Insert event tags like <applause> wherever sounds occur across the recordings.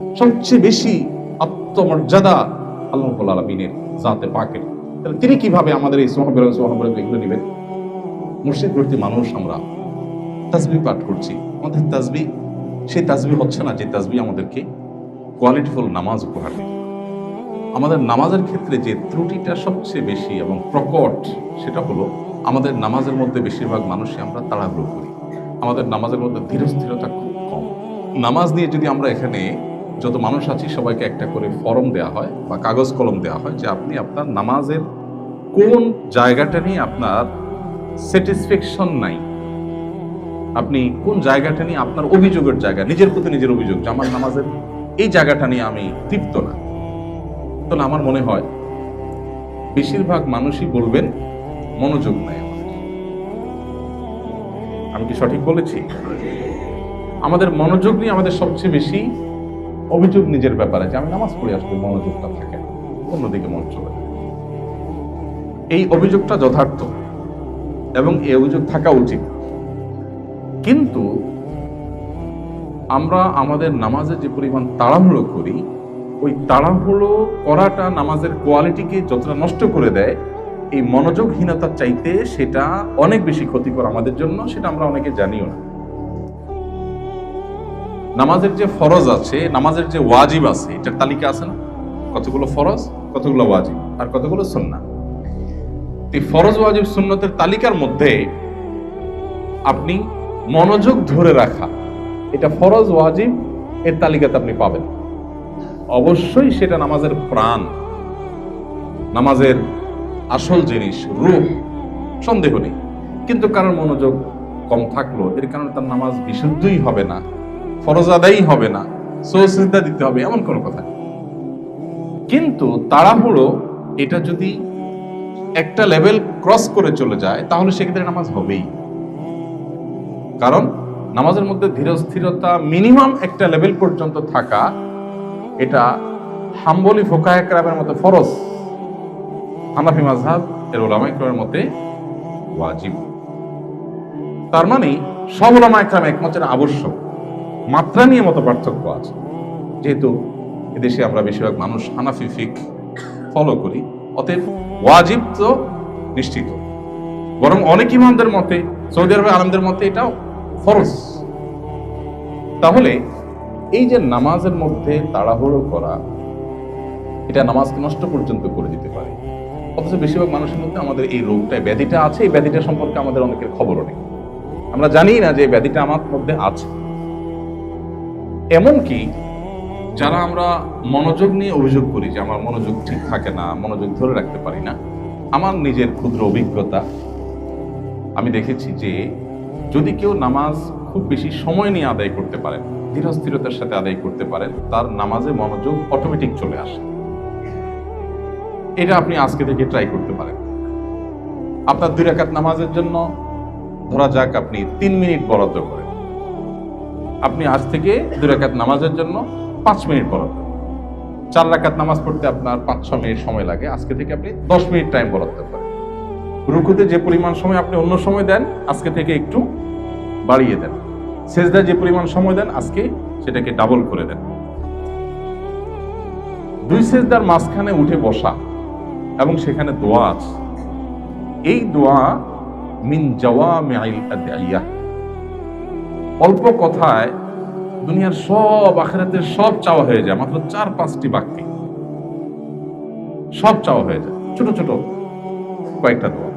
সবচেয়ে বেশি আত্মমর্যাদা আল্লাহ আলমিনের জাতে পাকের। তাহলে তিনি কীভাবে আমাদের এই সোহাবের সোহাবের এগুলো নেবেন? মুর্শিদ ভর্তি মানুষ আমরা তাজবি পাঠ করছি। আমাদের তাজবি সেই তাজবি হচ্ছে না যে তাজবি আমাদেরকে কোয়ালিটিফুল নামাজ উপহার দেবে আমাদের নামাজের ক্ষেত্রে যে ত্রুটিটা সবচেয়ে বেশি এবং প্রকট, সেটা হলো আমাদের নামাজের মধ্যে বেশিরভাগ মানুষই আমরা তাড়াহুড়ো করি। আমাদের নামাজের মধ্যে ধীরস্থিরতা খুব কম। নামাজ নিয়ে যদি আমরা এখানে যত মানুষ আছি, সবাইকে একটা করে ফর্ম দেওয়া হয় বা কাগজ কলম দেওয়া হয় যে আপনি আপনার নামাজের কোন জায়গাটা নিয়ে আপনার স্যাটিসফ্যাকশন নাই। আপনি কোন জায়গাটা নিয়ে আপনার অভিযোগের জায়গা, নিজের প্রতি নিজের অভিযোগ যে আমার নামাজের এই জায়গাটা নিয়ে আমি তৃপ্ত না। তাহলে আমার মনে হয় বেশিরভাগ মানুষই বলবেন, মনোযোগ নাই আমি কি সঠিক বলেছি? আমাদের মনোযোগ নিয়ে আমাদের সবচেয়ে বেশি অভিযোগ নিজের ব্যাপারে যে আমি নামাজ পড়ে আসলে মনোযোগটা থাকে, অন্যদিকে মন চলে এই অভিযোগটা যথার্থ এবং এই অভিযোগ থাকা উচিত। কিন্তু আমরা আমাদের নামাজে যে পরিমাণ তাড়াহুড়ো করি, ওই তাড়াহুড়ো করাটা নামাজের কোয়ালিটিকে যতটা নষ্ট করে দেয়, এই মনোযোগহীনতার চাইতে সেটা অনেক বেশি ক্ষতিকর আমাদের জন্য, সেটা আমরা অনেকে জানিও না। নামাজের যে ফরজ আছে নামাজের যে ওয়াজিব আছে এটার তালিকা আছে না? কতগুলো ফরজ কতগুলো ওয়াজিব আর কতগুলো সুন্না এই ফরজ ওয়াজিব সুন্নতের তালিকার মধ্যে আপনি মনোযোগ ধরে রাখা এটা ফরজ ওয়াজিব এর তালিকাতে আপনি পাবেন। অবশ্যই সেটা নামাজের প্রাণ নামাজের আসল জিনিস রূপ সন্দেহ নেই। কিন্তু কারোর মনোযোগ কম থাকল এর কারণে তার নামাজ বিশুদ্ধই হবে না। ফরজ আদায়ই হবে না সৌসিদ্ধা দিতে হবে, এমন কোনো কথা। কিন্তু তাড়াহুড়ো, এটা যদি একটা লেভেল ক্রস করে চলে যায়, তাহলে সেক্ষেত্রে নামাজ হবেই। কারণ নামাজের মধ্যে ধীরস্থিরতা মিনিমাম একটা লেভেল পর্যন্ত থাকা, এটা হাম্বলি ফোকায়করামের মতো ফরজ। হানাফি মাঝহাব এর ওলামা ইকরামের মতে ওয়াজিব। তার মানে সব ওলামা ইকরাম একমত আবশ্যক। মাত্রা নিয়ে মতো পার্থক্য আছে। যেহেতু এদেশে আমরা বেশিরভাগ মানুষ হানাফি ফিক ফলো করি, অতএব ওয়াজিব তো নিশ্চিত। বরং অনেক ইমামদের মতে, সৌদি আরবের আলমদের মতে এটাও ফরজ। তাহলে এই যে নামাজের মধ্যে তাড়াহুড়ো করা, এটা নামাজকে নষ্ট পর্যন্ত করে দিতে পারে। অথচ বেশিরভাগ মানুষের মধ্যে আমাদের এই রোগটা ব্যাধিটা আছে, এই ব্যাধিটা সম্পর্কে আমাদের অনেকের খবরও নেই। আমরা জানি না যে ব্যাধিটা আমার মধ্যে আছে। এমনকি যারা আমরা মনোযোগ নিয়ে অভিযোগ করি যে আমার মনোযোগ ঠিক থাকে না, মনোযোগ ধরে রাখতে পারি না, আমার নিজের ক্ষুদ্র অভিজ্ঞতা, আমি দেখেছি যে যদি কেউ নামাজ খুব বেশি সময় নিয়ে আদায় করতে পারেন, ধীরস্থিরতার সাথে আদায় করতে পারেন, তার নামাজে মনোযোগ অটোমেটিক চলে আসে। এটা আপনি আজকে থেকে ট্রাই করতে পারেন। আপনার দুই রাকাত নামাজের জন্য ধরা যাক আপনি তিন মিনিট বরাদ্দ করেন। আপনি আজ থেকে দুই রাকাত নামাজের জন্য পাঁচ মিনিট বরাদ্দ চার রাকাত নামাজ পড়তে আপনার পাঁচ ছ মিনিট সময় লাগে। আজকে থেকে আপনি দশ মিনিট টাইম বরাদ্দ করেন রুকুতে যে পরিমাণ সময় আপনি অন্য সময় দেন, আজকে থেকে একটু বাড়িয়ে দেন। সেজদায় যে পরিমাণ সময় দেন, আজকে সেটাকে ডাবল করে দেন। দুই সেজদার মাঝখানে উঠে বসা এবং সেখানে দোয়া আছে। এই দোয়া মিন জাওয়ামিআল আদিয়া অল্প কথায় দুনিয়ার সব আখেরাতের সব চাওয়া হয়ে যায়, মাত্র চার পাঁচটি বাক্যে। সব চাওয়া হয়ে যায়। ছোট ছোট কয়েকটা দোয়া।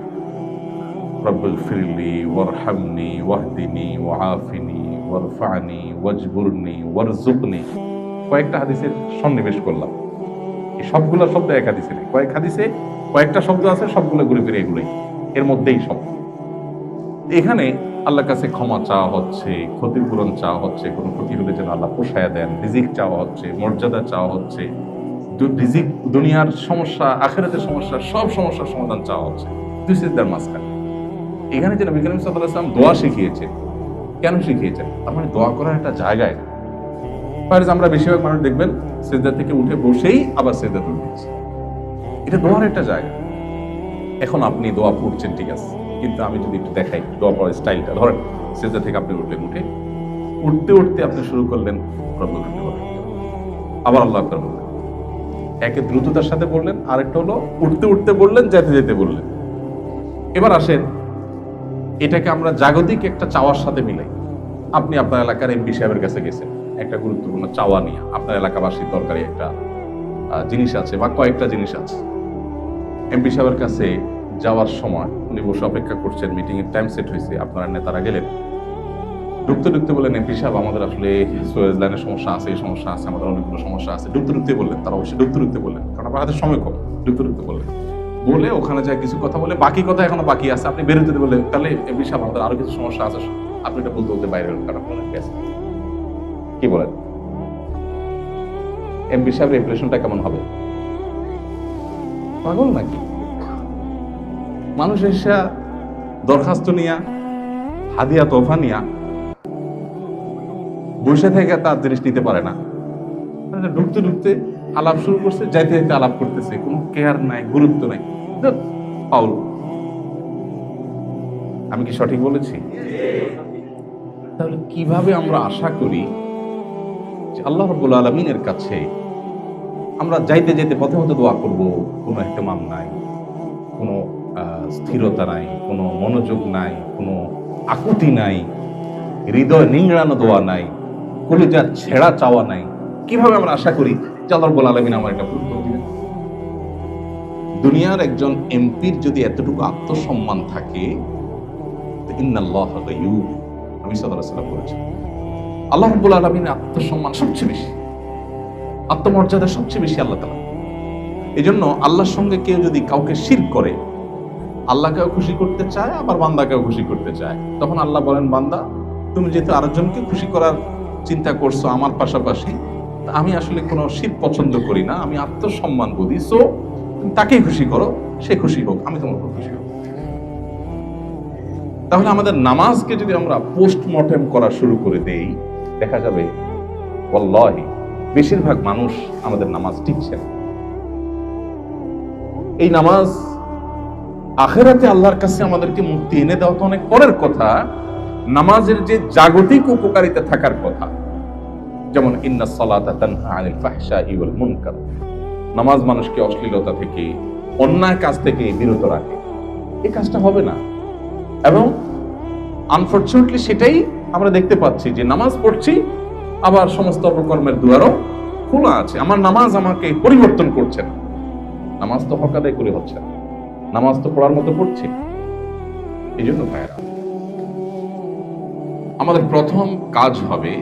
রব্বুল ফিরলি, ওয়ারহামনি, ওয়াহদিনি ওয়ারফানি, ওয়াজবুরনি ওয়ারজুকনি কয়েকটা হাদিসের সন্নিবেশ করলাম। এই সবগুলো শব্দ এক হাদিসে নেই। কয়েক হাদিসে কয়েকটা শব্দ আছে, সবগুলো ঘুরে ফিরে এগুলোই। এর মধ্যেই সব। এখানে আল্লাহর কাছে ক্ষমা চাওয়া হচ্ছে, ক্ষতিপূরণ চাওয়া হচ্ছে, কোনো ক্ষতি হলে যেন আল্লাহ পোষায়া দেন, রিজিক চাওয়া হচ্ছে, মর্যাদা চাওয়া হচ্ছে রিজিক, দুনিয়ার সমস্যা, আখেরাতের সমস্যা, সব সমস্যার সমাধান চাওয়া হচ্ছে। এখানে যে নবী করিম সাল্লাল্লাহু আলাইহি ওয়াসাল্লাম দোয়া শিখিয়েছে। কেন শিখিয়েছেন তার মানে দোয়া করার একটা জায়গায়। আমরা বেশিরভাগ মানুষ দেখবেন, সেজদা থেকে উঠে বসেই আবার সেজদা তুলে এটা দোয়ার একটা জায়গা। এখন আপনি দোয়া পড়ছেন, ঠিক আছে। কিন্তু আমি যদি একটু দেখাই, দোয়া পড়ার স্টাইলটা, ধরেন সেজদা থেকে আপনি উঠলেন, উঠে উঠতে উঠতে আপনি শুরু করলেন আবার আল্লাহ আকবার বললেন। একে দ্রুততার সাথে বললেন, আরেকটা হলো উঠতে উঠতে বললেন, যেতে যেতে বললেন। এবার আসেন, এটাকে আমরা জাগতিক একটা চাওয়ার সাথে মিলাই। আপনি আপনার এলাকার এমপি সাহেবের কাছে গেছেন, একটা গুরুত্বপূর্ণ চাওয়া নিয়ে। আপনার এলাকাবাসীর দরকারি একটা জিনিস আছে বা কয়েকটা জিনিস আছে। এমপি সাহেবের কাছে যাওয়ার সময় উনি বসে অপেক্ষা করছেন মিটিং এর টাইম সেট হয়েছে, আপনারা নেতারা গেলেন। ঢুকতে ঢুকতে বললেন, এমপি সাহেব, আমাদের আসলে সুয়েজ লাইনের সমস্যা আছে, এই সমস্যা আছে, আমাদের অনেকগুলো সমস্যা আছে। ঢুকতে ঢুকতে বললেন, তারা অবশ্যই ঢুকতে ঢুকতে বললেন, কারণ আপনার হাতে সময় কম। ঢুকতে ঢুকতে বললেন। বলে ওখানে যা কিছু কথা বলে, বাকি কথা এখনও বাকি আছে, আপনি বেরোতে বলে তাহলে এমপি সাহেব, আমাদের আরও কিছু সমস্যা আছে, আপনি এটা বলতে বলতে বাইরে হলেন, কারণ আপনার গেছে কি বলেন? এমপি সাহেবের ইমপ্রেশনটা কেমন হবে? পাগল নাকি? মানুষ এসে দরখাস্ত নিয়া, হাদিয়া তোফা নিয়া, বসে থেকে তার জিনিস নিতে পারে না। ঢুকতে ঢুকতে আলাপ শুরু করছে, যাইতে যাইতে আলাপ করতেছে, কোনো কেয়ার নাই, গুরুত্ব নাই। পাউল, আমি কি সঠিক বলেছি? তাহলে কীভাবে আমরা আশা করি যে আল্লাহ রব্বুল আলমিনের কাছে আমরা যাইতে যেতে পথে পথে দোয়া করব? কোনো একটা মান নাই, কোনো স্থিরতা নাই, কোনো মনোযোগ নাই, কোনো আকুতি নাই, হৃদয় নিংড়ানো দেওয়া নাই কলিজার ছেঁড়া চাওয়া নাই। কীভাবে আমরা আশা করি আল্লাহ রব্বুল আলমিন আমার এটা দিবেন? দুনিয়ার একজন এমপির যদি এতটুকু আত্মসম্মান থাকে ইন্নাল্লাহ আমি সাল্লাম বলেছেন, আল্লাহ রব্বুল আলমিনের আত্মসম্মান সবচেয়ে বেশি, আত্মমর্যাদা সবচেয়ে বেশি আল্লাহ তালা এই জন্য আল্লাহর সঙ্গে কেউ যদি কাউকে শির করে আল্লাহকেও খুশি করতে চায়, আবার বান্দাকেও খুশি করতে চায়। তখন আল্লাহ বলেন, বান্দা, তুমি যেহেতু আরেকজনকে খুশি করার চিন্তা করছ আমার পাশাপাশি আমি আসলে কোনো শির পছন্দ করি না, আমি আত্মসম্মান বুঝি সো তুমি তাকেই খুশি করো, সে খুশি হোক, আমি তোমার উপর খুশি হোক তাহলে আমাদের নামাজকে যদি আমরা পোস্টমর্টেম করা শুরু করে দেই, দেখা যাবে, ওয়াল্লাহি, বেশিরভাগ মানুষ আমাদের নামাজ টিকছে এই নামাজ আখেরাতে আল্লাহর কাছে আমাদেরকে মুক্তি এনে দেওয়া তো অনেক পরের কথা, নামাজের যে জাগতিক উপকারিতা থাকার কথা, যেমন ইন্না সালাতা তানহা নামাজ মানুষকে অশ্লীলতা থেকে, অন্যায় কাজ থেকে বিরত রাখে। এই কাজটা হবে না। এবং আনফর্চুনেটলি সেটাই আমরা দেখতে পাচ্ছি যে নামাজ পড়ছি, আবার সমস্ত অপকর্মের দুয়ারও খোলা আছে। আমার নামাজ আমাকে পরিবর্তন করছে না। নামাজ তো হক আদায় করে হচ্ছে না। নামাজ তো পড়ার মতো পড়ছি। এই জন্য ভাইয়েরা, আমাদের প্রথম কাজ হবে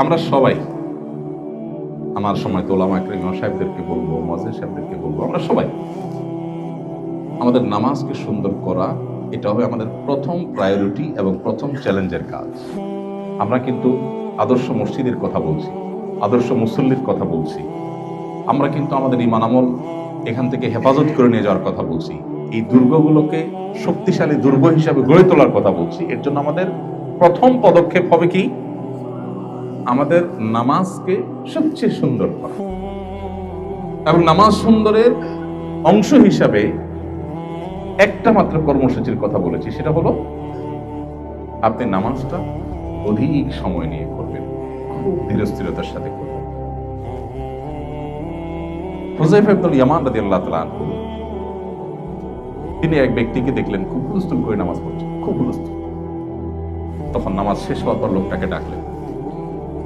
আমরা সবাই, আমার সময় তো ওলামা একরিম সাহেবদেরকে বলব মজেদ সাহেবদেরকে বলব, আমরা সবাই। আমাদের নামাজকে সুন্দর করা, এটা হবে আমাদের প্রথম প্রায়োরিটি এবং প্রথম চ্যালেঞ্জের কাজ। আমরা কিন্তু আদর্শ মসজিদের কথা বলছি, আদর্শ মুসল্লির কথা বলছি। আমরা কিন্তু আমাদের ইমান আমল এখান থেকে হেফাজত করে নিয়ে যাওয়ার কথা বলছি। এই দুর্গগুলোকে শক্তিশালী দুর্গ হিসাবে গড়ে তোলার কথা বলছি। এর জন্য আমাদের প্রথম পদক্ষেপ হবে কি? আমাদের নামাজকে সবচেয়ে সুন্দর করা। এবং নামাজ সুন্দরের অংশ হিসাবে একটা মাত্র কর্মসূচির কথা বলেছি। সেটা হলো, আপনি নামাজটা অধিক সময় নিয়ে করবেন। খুব ধীরস্থিরতার সাথে করবেন। হুজাইফ আব্দুল ইয়ামান রাদিয়াল্লাহু তাআলা আনহু। তিনি এক ব্যক্তিকে দেখলেন, খুব হুলস্থুল করে নামাজ পড়ছে, খুব হুলস্থুল। তখন নামাজ শেষ হওয়ার পর লোকটাকে ডাকলেন।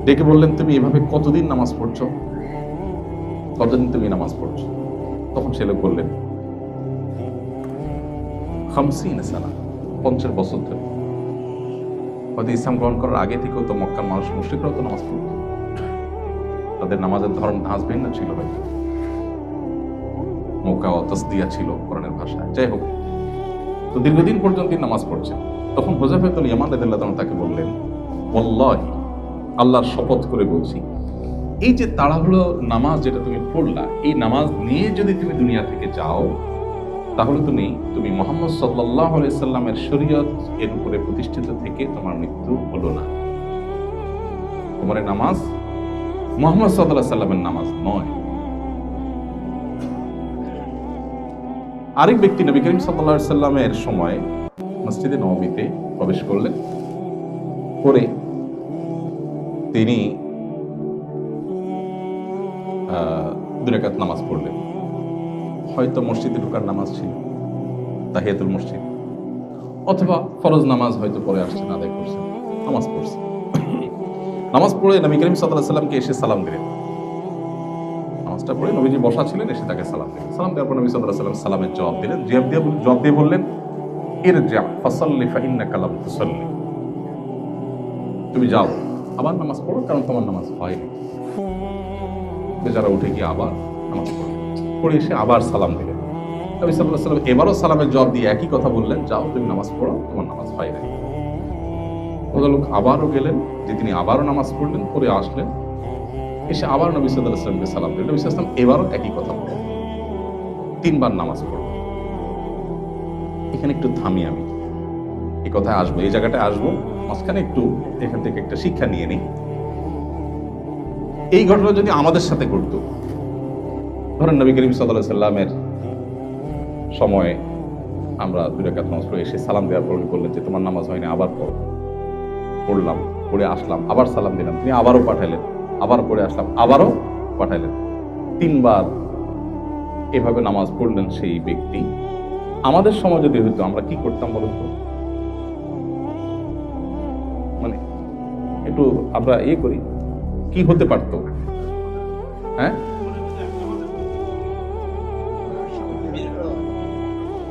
ডেকে বললেন, তুমি এভাবে কতদিন নামাজ পড়ছ? কতদিন তুমি নামাজ পড়ছ? তখন সে লোক বললেন, খামসিন সানা, পঞ্চাশ বছর ধরে। হয়তো ইসলাম গ্রহণ করার আগে থেকেও তো মক্কার মানুষ মুশ্রিকরাও তো নামাজ পড়তো। তাদের নামাজের ধরন ধাঁচ ভিন্ন ছিল হয়তো মক্কা অতসদিয়া ছিল কোরআনের ভাষায়। যাই হোক, তো দীর্ঘদিন পর্যন্ত তিনি নামাজ পড়ছেন। তখন হোজাফেতুল ইয়ামান রাদিয়াল্লাহু তাআলা তাকে বললেন, ওয়াল্লাহি, আল্লাহর শপথ করে বলছি, এই যে তাড়াহুড়ো নামাজ যেটা তুমি পড়লা, এই নামাজ নিয়ে যদি তুমি দুনিয়া থেকে যাও, তাহলে তুমি তুমি মোহাম্মদ সাল্লাহ সাল্লামের শরীয়ত এর উপরে প্রতিষ্ঠিত থেকে তোমার মৃত্যু হলো না। তোমার নামাজ মোহাম্মদ সাল্লাহ সাল্লামের নামাজ নয়। আরেক ব্যক্তি নবী করিম সাল্লাহ সাল্লামের সময় মসজিদে নবমীতে প্রবেশ করলেন। করে তিনি আহ, দুই রাকাত নামাজ পড়লেন। হয়তো মসজিদে ঢোকার নামাজ ছিল তাহিয়াতুল মসজিদ অথবা ফরজ নামাজ হয়তো পরে আসছেন আদায় করছেন নামাজ পড়ছেন। নামাজ পড়ে নবী করিম সাল্লাহ সাল্লামকে এসে সালাম দিলেন। নামাজটা পড়ে নবীজি বসা ছিলেন, এসে তাকে সালাম দিলেন। সালাম দেওয়ার পর নবী সাল্লাহ সাল্লাম সালামের জবাব দিলেন। জবাব দিয়ে জবাব দিয়ে বললেন এর যা ফসল্লি ফাইন্না কালাম তুসল্লি। তুমি যাও, আবার নামাজ পড়ো, কারণ তোমার নামাজ হয়নি। বেচারা উঠে গিয়ে আবার নামাজ পড়ে। পড়ে এসে আবার সালাম দিলেন। নবী সাল্লাহ সাল্লাম এবারও সালামের জবাব দিয়ে একই কথা বললেন, যাও, তুমি নামাজ পড়ো, তোমার নামাজ হয় নাই লোক আবারও গেলেন, যে তিনি আবারও নামাজ পড়লেন পরে আসলেন। এসে আবার নবী সাল্লাহ সালাম দিলেন। নবী সাল্লাম এবারও একই কথা বললেন তিনবার নামাজ পড়লেন এখানে একটু থামি আমি। এই কথায় আসব, এই জায়গাটায় আসব, মাঝখানে একটু এখান থেকে একটা শিক্ষা নিয়ে নিই। এই ঘটনা যদি আমাদের সাথে ঘটতো, ধরেন নবী করিম সাল্লাহ সাল্লামের সময়ে আমরা দুই রাকাত নামাজ পড়ে এসে সালাম দেওয়ার পর বললেন যে, তোমার নামাজ হয়নি, আবার পড়ো। পড়লাম, পড়ে আসলাম, আবার সালাম দিলাম। তিনি আবারও পাঠাইলেন আবার পড়ে আসলাম, আবারও পাঠাইলেন। তিনবার এভাবে নামাজ পড়লেন সেই ব্যক্তি। আমাদের সময় যদি হইতো, আমরা কি করতাম বলুন তো? মানে একটু আমরা ইয়ে করি, কি হতে পারতো? হ্যাঁ?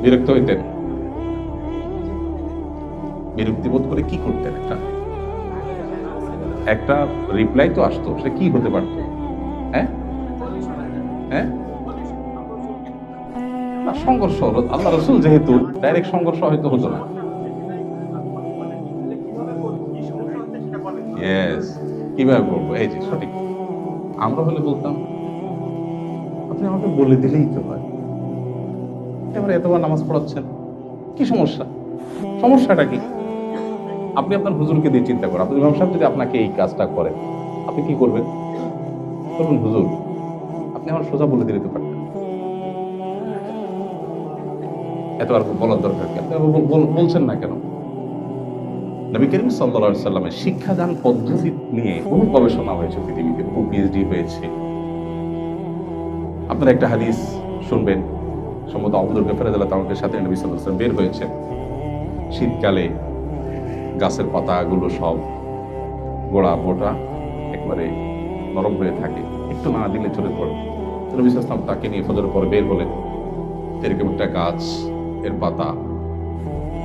বিরক্ত হইতেন। বিরক্তি বোধ করে কি করতেন একটা? একটা রিপ্লাই তো আসতো, সে কি হতে পারতো? হ্যাঁ? হ্যাঁ? না, সংঘর্ষ আল্লাহ রসুল যেহেতু ডাইরেক্ট সংঘর্ষ হয়তো হতো না। কীভাবে বলব? এই যে সঠিক। আমরা হলে বলতাম, আপনি আমাকে বলে দিলেই তো হয়। এবারে এতবার নামাজ পড়াচ্ছেন, কি সমস্যা? সমস্যাটা কি? আপনি আপনার হুজুরকে দিয়ে চিন্তা করেন। আপনি ইমাম সাহেব যদি আপনাকে এই কাজটা করেন, আপনি কি করবেন? বলুন, হুজুর, আপনি আমার সোজা বলে দিতে তো পারতেন। এত আর বলার দরকার কি? আপনি বল- বল- বলছেন না কেন? নবী করিম সাল্লা সাল্লামের শিক্ষাদান পদ্ধতি নিয়ে বহু গবেষণা হয়েছে, পৃথিবীতে? বহু পিএইচডি হয়েছে? আপনারা একটা হাদিস শুনবেন, সম্ভবত আব্দুল গফার তামকের সাথে নবী সাল্লাহ বের হয়েছেন। শীতকালে গাছের পাতাগুলো সব গোড়া মোটা, একবারে নরম হয়ে থাকে। একটু না দিলে চলে পড়ে। নবী তাকে নিয়ে ফজর পরে বের হলেন। এরকম একটা গাছ, এর পাতা,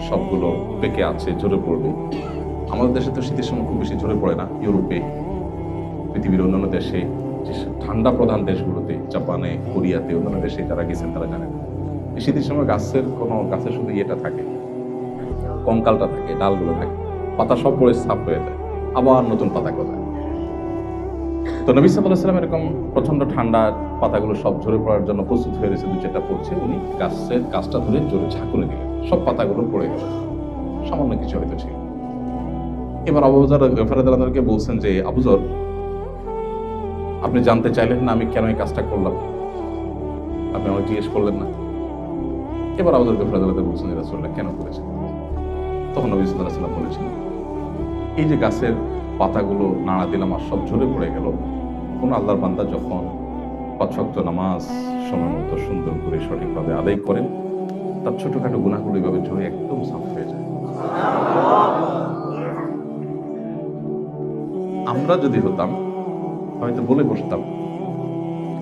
সবগুলো পেকে আছে, ঝরে পড়বে। আমাদের দেশে তো শীতের সময় খুব বেশি ঝরে পড়ে না, ইউরোপে, পৃথিবীর অন্যান্য দেশে, যে ঠান্ডা প্রধান দেশগুলোতে, জাপানে, কোরিয়াতে, অন্যান্য দেশে যারা গেছেন তারা জানেন। শীতের সময় গাছের কোনো, গাছের শুধু ইয়েটা থাকে কঙ্কালটা থাকে, ডালগুলো থাকে, পাতা সব পড়ে সাফ হয়ে যায়, আবার নতুন পাতা গজায়। তো নবী সাল্লাম এরকম প্রচণ্ড ঠান্ডা পাতাগুলো সব ঝরে পড়ার জন্য প্রস্তুত হয়ে রয়েছে, দু চারটা পড়ছে। উনি গাছের গাছটা ধরে জোরে ঝাঁকুনে দিলেন। সব পাতাগুলো পড়ে গেল। সামান্য কিছু হয়তো ছিল। এবার আবুজার গফারাদারকে বলছেন যে আবুজর আপনি জানতে চাইলেন না আমি কেন এই কাজটা করলাম? আপনি আমাকে জিজ্ঞেস করলেন না? এবার আবুজার গফারাদারকে বলছেন যে কেন করেছেন? তখন নবী সাল্লাল্লাহু আলাইহি ওয়াসাল্লাম বলেছেন, এই যে গাছের পাতাগুলো নাড়া দিলাম আর সব ঝরে পড়ে গেল, কোন আল্লাহর বান্দা যখন পাঁচক্ত নামাজ সময় মতো সুন্দর করে সঠিকভাবে আদায় করেন, তার ছোটখাটো গুণাগুলো এইভাবে ঝরে একদম সাফ হয়ে যায়। আমরা যদি হতাম, হয়তো বলে বসতাম,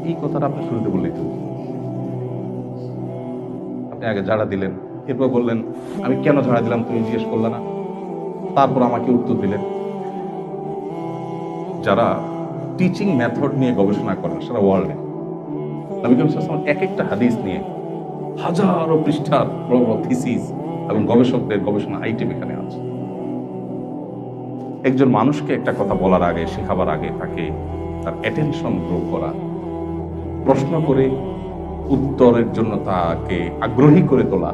এই কথাটা আপনি শুনতে বললেই তো আপনি আগে ঝাড়া দিলেন এরপর বললেন, আমি কেন ঝাড়া দিলাম? তুমি জিজ্ঞেস করলে না। তারপর আমাকে উত্তর দিলেন, যারা টিচিং মেথড নিয়ে গবেষণা করেন, সারা ওয়ার্ল্ডে নবী করিম ওয়াসাল্লাম এক একটা হাদিস নিয়ে হাজারো পৃষ্ঠার বড় বড় থিসিস এবং গবেষকদের গবেষণা আইটেম এখানে আছে। একজন মানুষকে একটা কথা বলার আগে, শেখাবার আগে তাকে তার অ্যাটেনশন গ্রো করা, প্রশ্ন করে উত্তরের জন্য তাকে আগ্রহী করে তোলা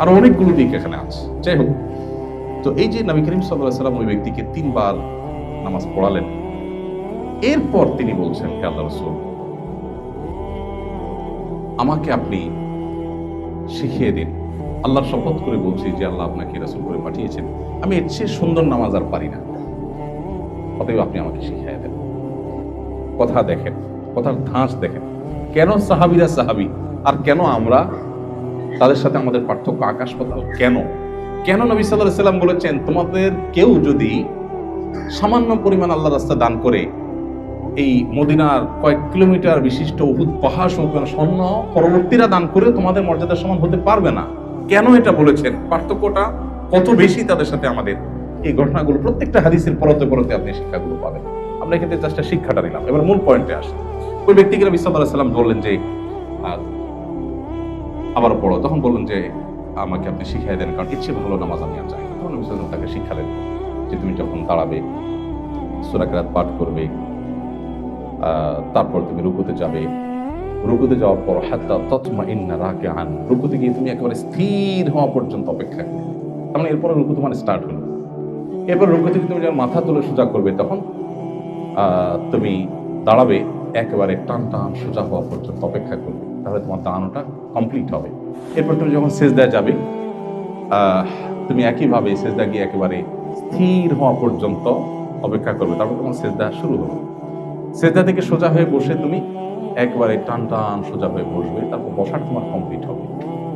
আরও অনেকগুলো দিক এখানে আছে। যাই হোক, তো এই যে নবী করিম সাল্লাহ সাল্লাম ওই ব্যক্তিকে তিনবার নামাজ পড়ালেন। এরপর তিনি বলছেন, হে আল্লাহ রসুল, আমাকে আপনি শিখিয়ে দিন। আল্লাহর শপথ করে বলছি যে আল্লাহ আপনাকে রসুল করে পাঠিয়েছেন। আমি এর চেয়ে সুন্দর নামাজ আর পারি না। অতএব আপনি আমাকে শিখিয়ে দেন। কথা দেখেন, কথার ধাঁচ দেখেন। কেন সাহাবিরা সাহাবি? আর কেন আমরা তাদের সাথে আমাদের পার্থক্য আকাশ পাতাল কেন? কেন নবী সাল্লাহ সাল্লাম বলেছেন, তোমাদের কেউ যদি সামান্য পরিমাণ আল্লাহ রাস্তা দান করে, এই মদিনার কয়েক কিলোমিটার বিশিষ্ট উহুদ পাহাড় সমপরিমাণ স্বর্ণ পরবর্তীরা দান করে তোমাদের মর্যাদা সমান হতে পারবে না? কেন এটা বলেছেন? পার্থক্যটা কত বেশি তাদের সাথে আমাদের? এই ঘটনাগুলো প্রত্যেকটা হাদিসের পরতে পরতে আপনি শিক্ষাগুলো পাবেন। আমরা এক্ষেত্রে জাস্ট শিক্ষাটা নিলাম। এবার মূল পয়েন্টে আসি। ওই ব্যক্তিকে নবী আলাইহি সাল্লাম বললেন যে আবার পড়ো, তখন বললেন যে আমাকে আপনি শিখিয়ে দেন, কারণ ইচ্ছে ভালো নামাজ আমি আর চাই তখন নবী তাকে শিক্ষালেন যে তুমি যখন দাঁড়াবে সুরাকাত পাঠ করবে তারপর তুমি রুকুতে যাবে। রুকুতে যাওয়ার পর হাত্তা তৎমা ইন্না রাকে আন রুকুতে গিয়ে তুমি একেবারে স্থির হওয়া পর্যন্ত অপেক্ষা করবে। তার মানে এরপরে রুকু তোমার স্টার্ট হলো। এরপর রুকু থেকে তুমি যখন মাথা তুলে সোজা করবে, তখন তুমি দাঁড়াবে, একেবারে টান টান সোজা হওয়া পর্যন্ত অপেক্ষা করবে। তাহলে তোমার দাঁড়ানোটা কমপ্লিট হবে। এরপর তুমি যখন সেজদায় যাবে তুমি একইভাবে সেজদা গিয়ে একেবারে স্থির হওয়া পর্যন্ত অপেক্ষা করবে। তারপর তোমার সেজদা শুরু হবে। সেজদা থেকে সোজা হয়ে বসে তুমি একবারে টান টান সোজা হয়ে বসবে, তারপর বসার তোমার কমপ্লিট হবে।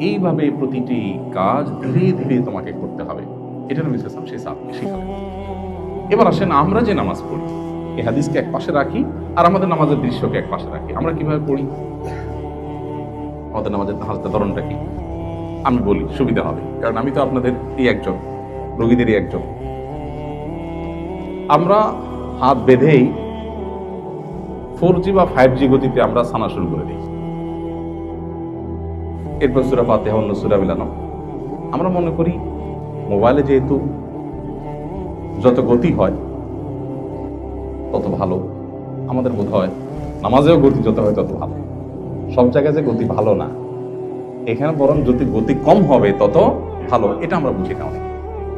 এইভাবে প্রতিটি কাজ ধীরে ধীরে তোমাকে করতে হবে। এটা নবী ইসলাম সেই সাথে শিখাবেন এবার আসেন আমরা যে নামাজ পড়ি, এই হাদিসকে এক পাশে রাখি আর আমাদের নামাজের দৃশ্যকে এক পাশে রাখি। আমরা কীভাবে পড়ি? আমাদের নামাজের হালতা ধরনটা কি? আমি বলি, সুবিধা হবে। কারণ আমি তো আপনাদের এই একজন, রোগীদেরই একজন। আমরা হাত বেঁধেই ফোর জি বা ফাইভ জি গতিতে আমরা সানা শুরু করে দিই। এরপর সুরা পাতে অন্য সুরা বিলানো আমরা মনে করি, মোবাইলে যেহেতু যত গতি হয়, তত ভালো। আমাদের বোধ হয় নামাজেও গতি যত হয়, তত ভালো। সব জায়গায় যে গতি ভালো না, এখানে বরং যদি গতি কম হবে, তত ভালো। এটা আমরা বুঝি না অনেক।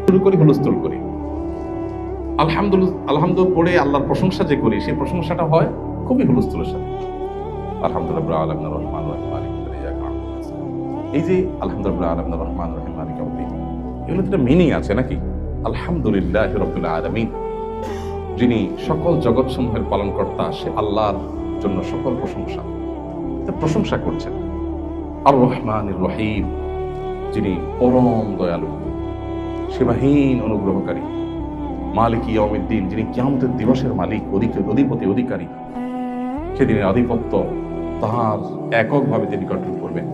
শুরু করি, হুলস্থুল করি। আলহামদুলিল্লাহ আলহামদুলিল্লাহ পড়ে আল্লাহর প্রশংসা যে করি, সেই প্রশংসাটা হয় খুবই হুলস্থুলের সাথে। আলহামদুলিল্লাহ আলমিন, রহমান রহিম, মালিক ইয়াক না'বুদু ওয়া নাস্তাঈন। এই যে আলহামদুলিল্লাহ আলমিন, রহমান রহিম, মালিক ইয়াউমিদ্দিন এগুলো একটা মিনিং আছে নাকি? আলহামদুলিল্লাহ রব্বুল আলামিন, যিনি সকল জগৎ সমূহের পালনকর্তা, সে আল্লাহর জন্য সকল প্রশংসা। প্রশংসা করছেন। আর রহমান রহিম, যিনি পরম দয়ালু, সীমাহীন অনুগ্রহকারী, মালিক ইয়মিদ্দিন যিনি কিয়ামতের দিবসের মালিক, অধিক অধিপতি, অধিকারী। সেদিনের আধিপত্য তাহার এককভাবে তিনি কন্ট্রোল করবেন।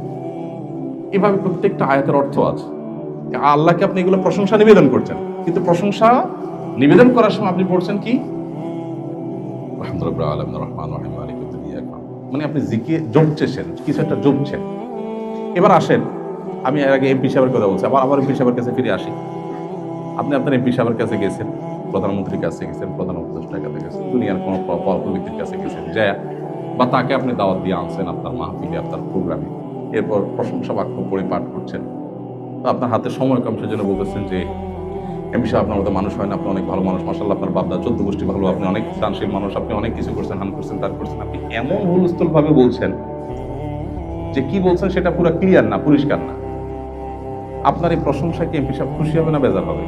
এভাবে প্রত্যেকটা আয়াতের অর্থ আছে। আল্লাহকে আপনি এগুলো প্রশংসা নিবেদন করছেন। কিন্তু প্রশংসা নিবেদন করার সময় আপনি পড়ছেন কি? আলহামদুলিল্লাহ আলম রহমান রহিম মানে আপনি জিকে জমছেন কিছু একটা জমছেন। এবার আসেন, আমি এর আগে এমপি সাহেবের কথা বলছি, আবার আবার এমপি সাহেবের কাছে ফিরে আসি। আপনি আপনার এমপি সাহেবের কাছে গেছেন, প্রধানমন্ত্রীর কাছে গেছেন, প্রধান উপদেষ্টার কাছে গেছেন, দুনিয়ার কোনো পরপর ব্যক্তির কাছে গেছেন যায় বা তাকে আপনি দাওয়াত দিয়ে আনছেন আপনার মাহফিলে, আপনার প্রোগ্রামে। এরপর প্রশংসা বাক্য পড়ে পাঠ করছেন। তো আপনার হাতে সময় কম, সেজন্য বলতেছেন যে সাহেব, আপনার মতো মানুষ হয় না, আপনি অনেক ভালো মানুষ মাসাল্লাহ আপনার বাপদা চোদ্দ গোষ্ঠী ভালো, আপনি অনেক দানশীল মানুষ, আপনি অনেক কিছু করছেন, হান করছেন, তার করছেন, আপনি এমন হুলস্থুল ভাবে বলছেন যে কি বলছেন সেটা পুরো ক্লিয়ার না, পরিষ্কার না। আপনার এই প্রশংসায় কি এমপি খুশি হবে না বেজার হবে?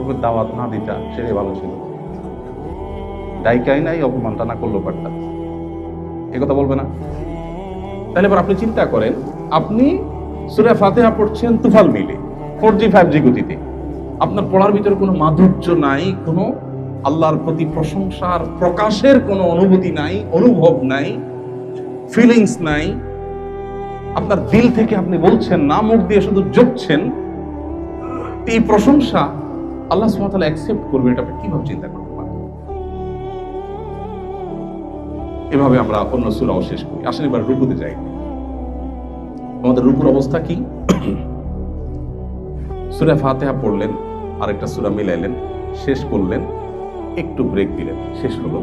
ওকে দাওয়াত না দিটা সেটাই ভালো ছিল। ডাইকাই নাই, অপমানটা না করলেও পারতাম। এ কথা বলবে না? তাহলে এবার আপনি চিন্তা করেন, আপনি সুরে ফাতেহা পড়ছেন তুফাল মিলে, ফোর জি, ফাইভ জি গতিতে। আপনার পড়ার ভিতরে কোনো মাধুর্য নাই, কোনো আল্লাহর প্রতি প্রশংসার প্রকাশের কোনো অনুভূতি নাই, অনুভব নাই ফিলিংস নাই। আপনার দিল থেকে আপনি বলছেন, না মুখ দিয়ে শুধু জপছেন এই প্রশংসা আল্লাহ সুবহানাহু অ্যাকসেপ্ট করবে এটা আপনি কীভাবে চিন্তা করতে পারেন? এভাবে আমরা অন্য সূরাও শেষ করি। আসেন এবার রুকুতে যাই। আমাদের রুকুর অবস্থা কি? <coughs> সূরা ফাতিহা পড়লেন। আরেকটা সুরা মিলাইলেন, শেষ করলেন, একটু ব্রেক দিলেন, শেষ হলো।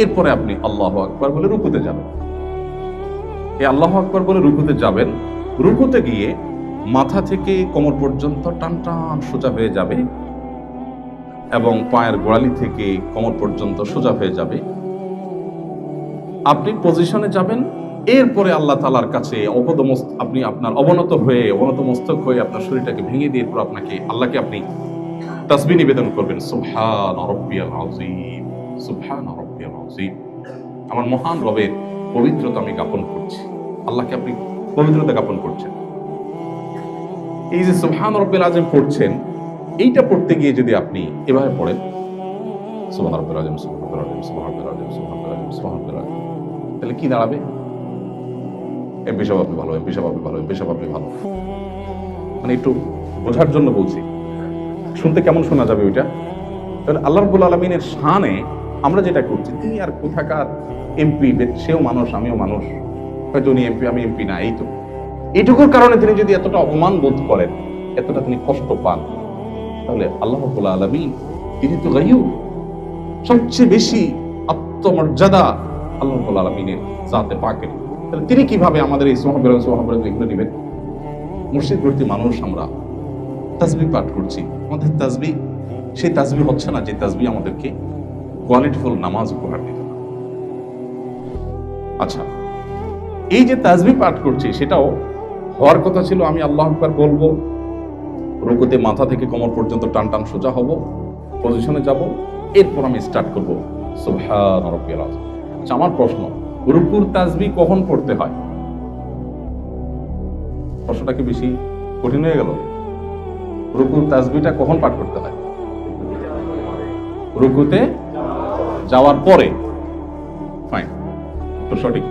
এরপরে আপনি আল্লাহ আকবর বলে রুকুতে যাবেন। এই আল্লাহ আকবার বলে রুকুতে যাবেন, রুকুতে গিয়ে মাথা থেকে কোমর পর্যন্ত টান টান সোজা হয়ে যাবে এবং পায়ের গোড়ালি থেকে কোমর পর্যন্ত সোজা হয়ে যাবে। আপনি পজিশনে যাবেন এরপরে আল্লাহ তালার কাছে অপদমস্ত আপনি আপনার অবনত হয়ে অবনত মস্তক হয়ে আপনার শরীরটাকে ভেঙে দিয়ে এরপর আপনাকে, আল্লাহকে আপনি তসবি নিবেদন করবেন। সুবহান রব্বিয়াল আযীম, সুবহান আযীম। আমার মহান রবের পবিত্রতা আমি জ্ঞাপন করছি। আল্লাহকে আপনি পবিত্রতা জ্ঞাপন করছেন। এই যে সুবহান রব্বিল আযীম পড়ছেন, এইটা পড়তে গিয়ে যদি আপনি এভাবে পড়েন, সুবহান রব্বিল আযীম, সুবহান রব্বিল আযীম, সুবহান রব্বিল আযীম, সুবহান রব্বিল আযীম, সুবহান রব্বিল আযীম, তাহলে কি দাঁড়াবে? এমপি সাহেব আপনি ভালো এমপি সাহেব আপনি ভালো এমপি সাহেব আপনি ভালো। মানে একটু বোঝার জন্য বলছি, শুনতে কেমন শোনা যাবে ওইটা? তাহলে আল্লাহ রব্বুল আলমিনের শানে আমরা যেটা করছি, তিনি আর কোথাকার এমপি সেও মানুষ, আমিও মানুষ। হয়তো উনি এমপি আমি এমপি না, এই তো। এইটুকুর কারণে তিনি যদি এতটা অপমান বোধ করেন, এতটা তিনি কষ্ট পান, তাহলে আল্লাহ রব্বুল আলমিন, তিনি তো গাইও সবচেয়ে বেশি আত্মমর্যাদা আল্লাহ রব্বুল আলমিনের জাতে পাকের। তাহলে তিনি কীভাবে আমাদের এই সোহাবের সোহাবের এগুলো নেবেন? মুর্শিদ ভর্তি মানুষ আমরা। তাজবি পাঠ করছি। আমাদের তাজবি সেই তাজবি হচ্ছে না যে তাজবি আমাদেরকে কোয়ালিটিফুল নামাজ উপহার দিত আচ্ছা এই যে তাজবি পাঠ করছি, সেটাও হওয়ার কথা ছিল আমি আল্লাহ আকবার বলব, রুকুতে মাথা থেকে কোমর পর্যন্ত টান টান সোজা হব পজিশনে যাব, এরপর আমি স্টার্ট করব। সুবহান রাব্বিয়াল আযীম। আচ্ছা আমার প্রশ্ন রুকুর তাজবি কখন পড়তে হয়? প্রশ্নটা কি বেশি কঠিন হয়ে গেল? রুকুর তাজবিটা কখন পাঠ করতে হয়? রুকুতে যাওয়ার পরে। ফাইন তো সঠিক।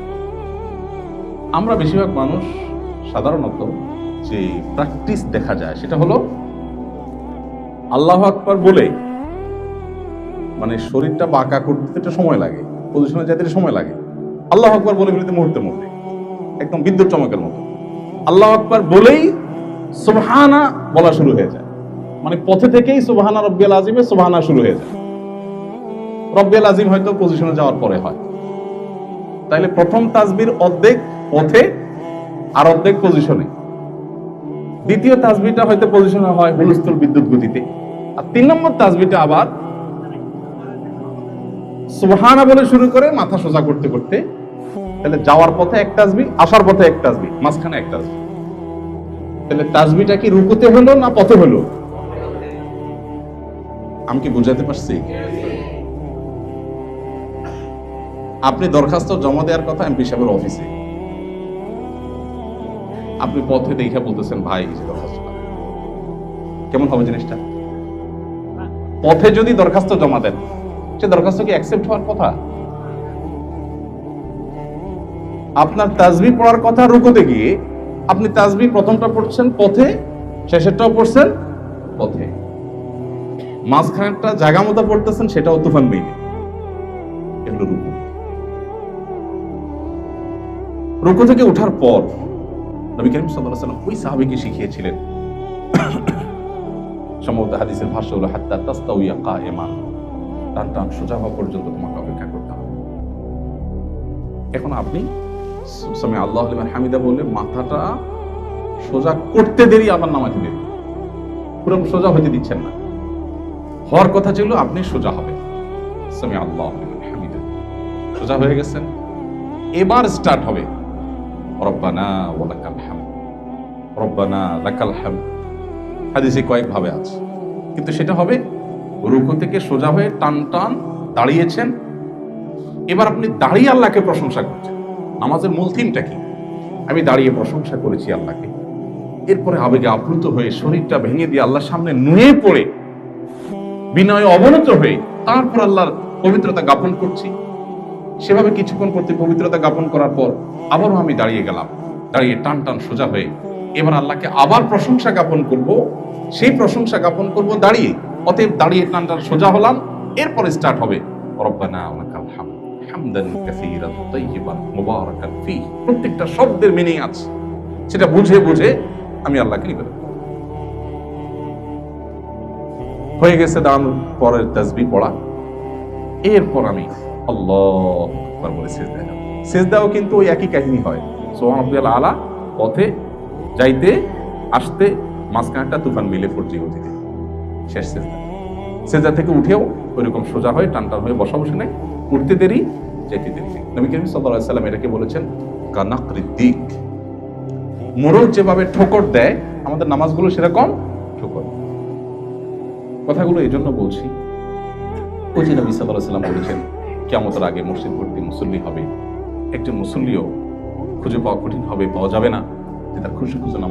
আমরা বেশিরভাগ মানুষ সাধারণত যে প্র্যাকটিস দেখা যায় সেটা হলো আল্লাহ আকবার বলে মানে শরীরটা বাঁকা করতে একটু সময় লাগে পজিশনে যেতে সময় লাগে। আল্লাহ আকবার বলে ফেলতে মুহূর্তের মধ্যে। একদম বিদ্যুৎ চমকের মতো। আল্লাহ আকবার বলেই সুবহানা বলা শুরু হয়ে যায়। মানে পথে থেকেই সুবহানা রব্বিয়াল আজিমে সুবহানা শুরু হয়ে যায়। রব্বিয়াল আজিম হয়তো পজিশনে যাওয়ার পরে হয়। তাইলে প্রথম তাজবির অর্ধেক পথে আর অর্ধেক পজিশনে দ্বিতীয় তাজবিটা হয়তো পজিশনে হয় হুলস্থুল বিদ্যুৎ গতিতে। আর তিন নম্বর তাজবিটা আবার সুবহানা বলে শুরু করে মাথা সোজা করতে করতে তাহলে যাওয়ার পথে এক তাজবি আসার পথে এক তাজবি মাঝখানে এক তাজবি তাহলে তাজবিটা কি রুকুতে হলো না পথে হলো? আমি কি বুঝাতে পারছি? আপনি দরখাস্ত জমা দেওয়ার কথা এমপি সাহেবের অফিসে। আপনি পথে দেখে বলতেছেন, ভাই দরখাস্তটা কেমন হবে জিনিসটা? পথে যদি দরখাস্ত জমা দেন, সে দরখাস্ত কি অ্যাকসেপ্ট হওয়ার কথা? আপনার তাজবি পড়ার কথা রুকুতে গিয়ে আপনি তাজবি প্রথমটা পড়ছেন পথে, শেষেরটাও পড়ছেন পথে। মাঝখানেরটা জায়গা মতো পড়তেছেন, সেটাও তুফান মেনে এগুলো রুকু। রুকু থেকে ওঠার পর নবী করিম আলাইহি সাল্লাম ওই সাহাবীকে শিখিয়েছিলেন। সম্ভবত হাদিসের ভাষ্য হলো, হাত্তা তাস্তাউইয়া কায়েমান। টান টান সোজা হওয়া পর্যন্ত তোমাকে অপেক্ষা করতে হবে। এখন আপনি সময় আল্লাহ লিমান হামিদা বলে মাথাটা সোজা করতে দেরি আবার নামাতে দেরি পুরো সোজা হইতে দিচ্ছেন না। হওয়ার কথা ছিল, আপনি সোজা হবে। সময় আল্লাহ হামিদা। সোজা হয়ে গেছেন। এবার স্টার্ট হবে। রব্বানা ওয়ালাকাল হাম রব্বানা লাকাল হাম হাদিসে কয়েক ভাবে আছে। কিন্তু সেটা হবে, রুকু থেকে সোজা হয়ে টান টান দাঁড়িয়েছেন। এবার আপনি দাঁড়িয়ে আল্লাহকে প্রশংসা করছেন। নামাজের মূল থিমটা কি? আমি দাঁড়িয়ে প্রশংসা করেছি আল্লাহকে। এরপরে আবেগে আপ্লুত হয়ে শরীরটা ভেঙে দিয়ে আল্লাহর সামনে নুয়ে পড়ে, বিনয়ে অবনত হয়ে তারপর আল্লাহর পবিত্রতা জ্ঞাপন করছি। সেভাবে কিছুক্ষণ করতে পবিত্রতা জ্ঞাপন করার পর আবারও আমি দাঁড়িয়ে গেলাম। দাঁড়িয়ে টান টান সোজা হয়ে এবার আল্লাহকে আবার প্রশংসা জ্ঞাপন করব। সেই প্রশংসা জ্ঞাপন করব দাঁড়িয়ে। অতএব দাঁড়িয়ে টান টান সোজা হলাম। এরপরে স্টার্ট হবে। রব্বানা হামদান কাসীরান তাইয়িবান মুবারাকান ফি প্রত্যেকটা শব্দের মিনিং আছে। সেটা বুঝে বুঝে আমি আল্লাহকে নিবেদন হয়ে গেছে পরের তাসবি পড়া। এরপর আমি আল্লাহ আকবার বলে সেজদা যাব। সেজদাও কিন্তু ওই একই কাহিনী হয়। সোহান আব্দুল আলা পথে যাইতে আসতে মাঝখানটা তুফান মিলে ফোরজি গতিতে। শেষ সেজদা। সেজদা থেকে উঠেও ওইরকম সোজা হয়ে টান টান হয়ে বসা বসে নেই। উঠতে দেরি যেতে দেরি নবী করিম আলাইহি সাল্লাম এটাকে বলেছেন কানাকরিদ দিক। মোরগ যেভাবে ঠোকর দেয়, আমাদের নামাজগুলো সেরকম ঠোকর। কথাগুলো এই জন্য বলছি, ওই নবী আলাইহি সাল্লাম বলেছেন কেমতের আগে মসজিদ ভর্তি মুসল্লি হবে। একজন মুসল্লিও খুঁজে পাওয়া কঠিন হবে, পাওয়া যাবে না। যে তার খুশি নামাজ